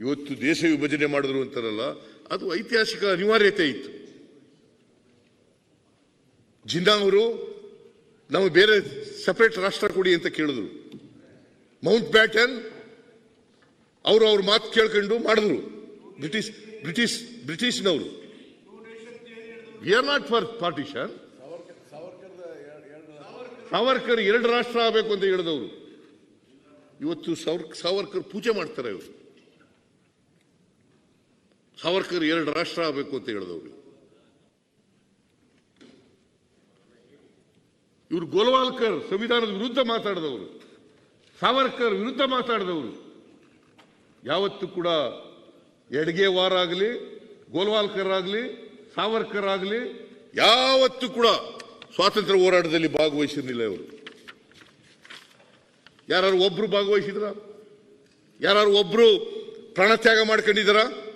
ಇವತ್ತು ದೇಶ ವಿಭಜನೆ ಮಾಡಿದ್ರು ಅಂತಾರಲ್ಲ, ಅದು ಐತಿಹಾಸಿಕ ಅನಿವಾರ್ಯತೆ ಇತ್ತು. ಜಿಂದಾ ಅವರು ನಾವು ಬೇರೆ ಸಪರೇಟ್ ರಾಷ್ಟ್ರ ಕೊಡಿ ಅಂತ ಕೇಳಿದ್ರು. ಮೌಂಟ್ ಬ್ಯಾಟನ್, ಅವರು ಅವ್ರ ಮಾತು ಕೇಳ್ಕೊಂಡು ಮಾಡಿದ್ರು. British British, ಬ್ರಿಟಿಷ್ನವರು. We are not for partition Savarkar ಎರಡು ರಾಷ್ಟ್ರ ಆಗಬೇಕು ಅಂತ ಹೇಳಿದವರು. ಇವತ್ತು ಸಾವರ್ ಸಾವರ್ಕರ್ ಪೂಜೆ ಮಾಡ್ತಾರೆ ಇವರು. ಸಾವರ್ಕರ್ ಎರಡು ರಾಷ್ಟ್ರ ಆಗಬೇಕು ಅಂತ ಹೇಳಿದವರು ಇವರು ಗೋಲ್ವಾಲ್ಕರ್ ಸಂವಿಧಾನದ ವಿರುದ್ಧ ಮಾತಾಡಿದವರು. ಸಾವರ್ಕರ್ ವಿರುದ್ಧ ಮಾತಾಡಿದವರು. ಯಾವತ್ತು ಕೂಡ ಎಡಗೆ ವಾರ ಆಗಲಿ, ಗೋಲ್ವಾಲ್ಕರ್ ಆಗಲಿ, ಸಾವರ್ಕರ್ ಆಗಲಿ, ಯಾವತ್ತೂ ಕೂಡ ಸ್ವಾತಂತ್ರ್ಯ ಹೋರಾಟದಲ್ಲಿ ಭಾಗವಹಿಸಿರಲಿಲ್ಲ ಇವರು. ಯಾರು ಒಬ್ರು ಭಾಗವಹಿಸಿದ್ರ? ಯಾರು ಒಬ್ರು ಪ್ರಾಣತ್ಯಾಗ ಮಾಡ್ಕೊಂಡಿದ್ದಾರ?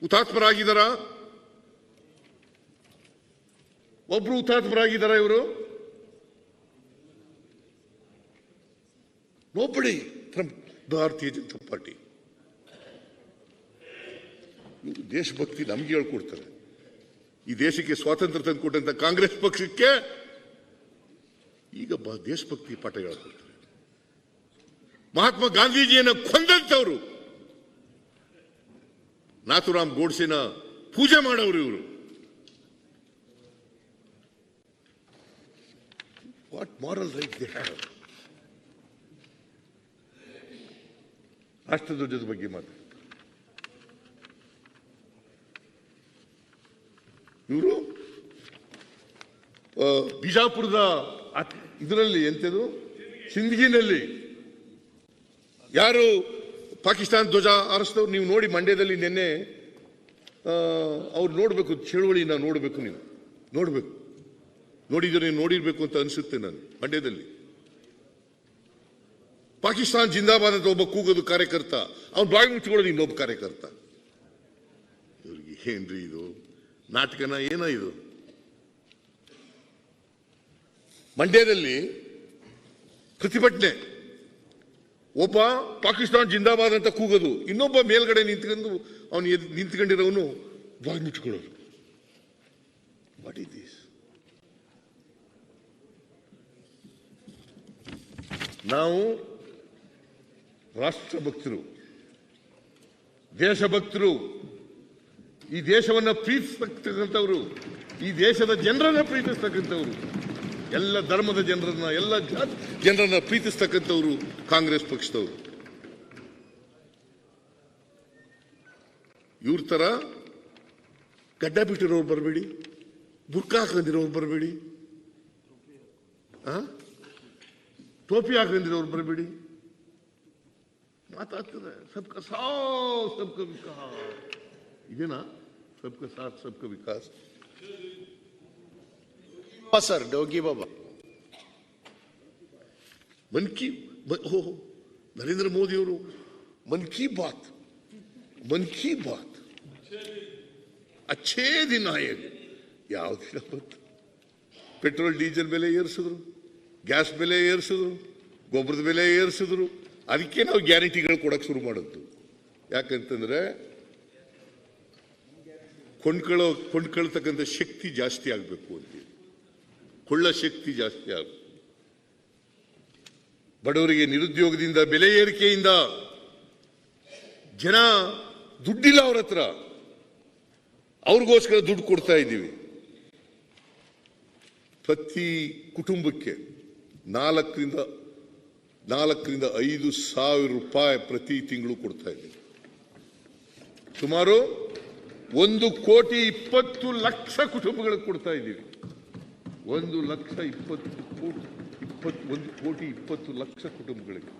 ಹುತಾತ್ಮರಾಗಿದ್ದಾರ? ಒಬ್ರು ಹುತಾತ್ಮರಾಗಿದ್ದಾರ ಇವರು? ನೋಬಡಿ ಫ್ರಮ್ ಭಾರತೀಯ ಜನತಾ ಪಾರ್ಟಿ. ದೇಶಭಕ್ತಿ ನಮ್ಗೆ ಹೇಳ್ಕೊಡ್ತಾರೆ. ಈ ದೇಶಕ್ಕೆ ಸ್ವಾತಂತ್ರ್ಯ ತಂದುಕೊಟ್ಟಂತ ಕಾಂಗ್ರೆಸ್ ಪಕ್ಷಕ್ಕೆ ಈಗ ದೇಶಭಕ್ತಿ ಪಾಠ ಹೇಳ್ಕೊಡ್ತಾರೆ. ಮಹಾತ್ಮ ಗಾಂಧೀಜಿಯನ್ನು ಕೊಂದಂತವರು ನಾಥುರಾಮ್ ಗೋಡ್ಸೆನ ಪೂಜೆ ಮಾಡೋರು ಇವರು. ವಾಟ್ ಮಾರಲ್ ರೈಟ್ ರಾಷ್ಟ್ರಧ್ವಜದ ಬಗ್ಗೆ ಮಾತು. ಇವರು ಬಿಜಾಪುರದ ಇದರಲ್ಲಿ ಎಂತದು? ಸಿಂದಗಿನಲ್ಲಿ ಯಾರು ಪಾಕಿಸ್ತಾನ ಧ್ವಜ ಆರಿಸಿದವ್ರು ನೀವು ನೋಡಿ ಮಂಡ್ಯದಲ್ಲಿ ನಿನ್ನೆ ಅವ್ರು ನೋಡಬೇಕು, ಚಳುವಳಿನ ನೋಡಬೇಕು ನೀವು. ನೋಡಬೇಕು. ನೋಡಿದ್ರೆ ನೋಡಿರಬೇಕು ಅಂತ ಅನಿಸುತ್ತೆ ನಾನು, ಮಂಡ್ಯದಲ್ಲಿ. ಪಾಕಿಸ್ತಾನ ಜಿಂದಾಬಾದ್ ಅಂತ ಒಬ್ಬ ಕೂಗೋದು ಕಾರ್ಯಕರ್ತ. ಅವ್ನು ಬಾಯಿ ಮುಚ್ಚಿಕೊಳ್ಳೋದು ಇನ್ನೊಬ್ಬ ಕಾರ್ಯಕರ್ತ. ಇವ್ರಿಗೆ ಏನ್ರಿ ಇದು? ನಾಟಕನ ಏನೋ ಇದು? ಮಂಡ್ಯದಲ್ಲಿ ಪ್ರತಿಭಟನೆ ಒಬ್ಬ ಪಾಕಿಸ್ತಾನ್ ಜಿಂದಾಬಾದ್ ಅಂತ ಕೂಗೋದು, ಇನ್ನೊಬ್ಬ ಮೇಲ್ಗಡೆ ನಿಂತ್ಕೊಂಡು ಅವನು ನಿಂತ್ಕೊಂಡಿರೋನು ಬಾಯಿ ಮುಚ್ಕೊಳ್ಳೋದು ವಾಟ್ ಇಸ್ ದಿಸ್ ನಾವು ರಾಷ್ಟ್ರಭಕ್ತರು, ದೇಶಭಕ್ತರು, ಈ ದೇಶವನ್ನು ಪ್ರೀತಿಸ್ತಕ್ಕಂಥವ್ರು, ಈ ದೇಶದ ಜನರನ್ನ ಪ್ರೀತಿಸ್ತಕ್ಕಂಥವ್ರು ಎಲ್ಲ ಧರ್ಮದ ಜನರನ್ನ, ಎಲ್ಲ ಜನರನ್ನ ಪ್ರೀತಿಸ್ತಕ್ಕಂಥವ್ರು ಕಾಂಗ್ರೆಸ್ ಪಕ್ಷದವರು. ಇವ್ರ ತರ ಗಡ್ಡ ಬಿಟ್ಟಿರೋರು ಬರಬೇಡಿ ಬುರ್ಕ ಹಾಕೊಂಡಿರೋರು ಬರಬೇಡಿ ಟೋಪಿ ಹಾಕೊಂಡಿರೋರು ಬರಬೇಡಿ. ಮಾತಾಡ್ತಾರೆ ಸಬ್ಕ ಸಾಕ ಸಬ್ಕ ವಿಕಾಸ್. ಇದೇನಾ? ಸಬ್ಕ ಸಾಥ್, ಸಬ್ಕ Vikas. Sir sir, don't give up. Mann Ki ಓ ನರೇಂದ್ರ ಮೋದಿಯವರು ಮನ್ ಕಿ ಬಾತ್ ಮನ್ ಕಿ ಬಾತ್ ಅಚ್ಚೇ ದಿನ ಯಾವ ದಿನ ಬಂತು ಪೆಟ್ರೋಲ್ ಡೀಸೆಲ್ ಬೆಲೆ ಏರಿಸಿದ್ರು ಗ್ಯಾಸ್ ಬೆಲೆ ಏರಿಸಿದ್ರು ಗೊಬ್ಬರದ ಬೆಲೆ ಏರಿಸಿದ್ರು ಅದಕ್ಕೆ ನಾವು ಗ್ಯಾರಂಟಿಗಳು ಕೊಡೋಕೆ ಶುರು ಮಾಡಿದ್ದು ಯಾಕಂತಂದ್ರೆ ಕೊಂಡ್ಕೊಳ್ಳೋ ಕೊಂಡ್ಕೊಳ್ತಕ್ಕಂಥ ಶಕ್ತಿ ಜಾಸ್ತಿ ಆಗಬೇಕು ಅಂತ ಕೊಳ್ಳ ಶಕ್ತಿ ಜಾಸ್ತಿ ಆಗುತ್ತೆ. ಬಡವರಿಗೆ ನಿರುದ್ಯೋಗದಿಂದ ಬೆಲೆ ಏರಿಕೆಯಿಂದ ಜನ ದುಡ್ಡಿಲ್ಲ ಅವ್ರ ಹತ್ರ. ಅವ್ರಿಗೋಸ್ಕರ ದುಡ್ಡು ಕೊಡ್ತಾ ಇದ್ದೀವಿ. ಪ್ರತಿ ಕುಟುಂಬಕ್ಕೆ ನಾಲ್ಕರಿಂದ ನಾಲ್ಕರಿಂದ ಐದು ಸಾವಿರ ರೂಪಾಯಿ ಪ್ರತಿ ತಿಂಗಳು ಕೊಡ್ತಾ ಇದ್ದೀವಿ. ಸುಮಾರು ಒಂದು ಕೋಟಿ ಇಪ್ಪತ್ತು ಲಕ್ಷ ಕುಟುಂಬಗಳಿಗೆ ಕೊಡ್ತಾ ಇದ್ದೀವಿ. ಒಂದು ಲಕ್ಷ ಇಪ್ಪತ್ತು ಕೋಟಿ ಇಪ್ಪತ್ತು ಒಂದು ಕೋಟಿ ಇಪ್ಪತ್ತು ಲಕ್ಷ ಕುಟುಂಬಗಳಿಗೆ.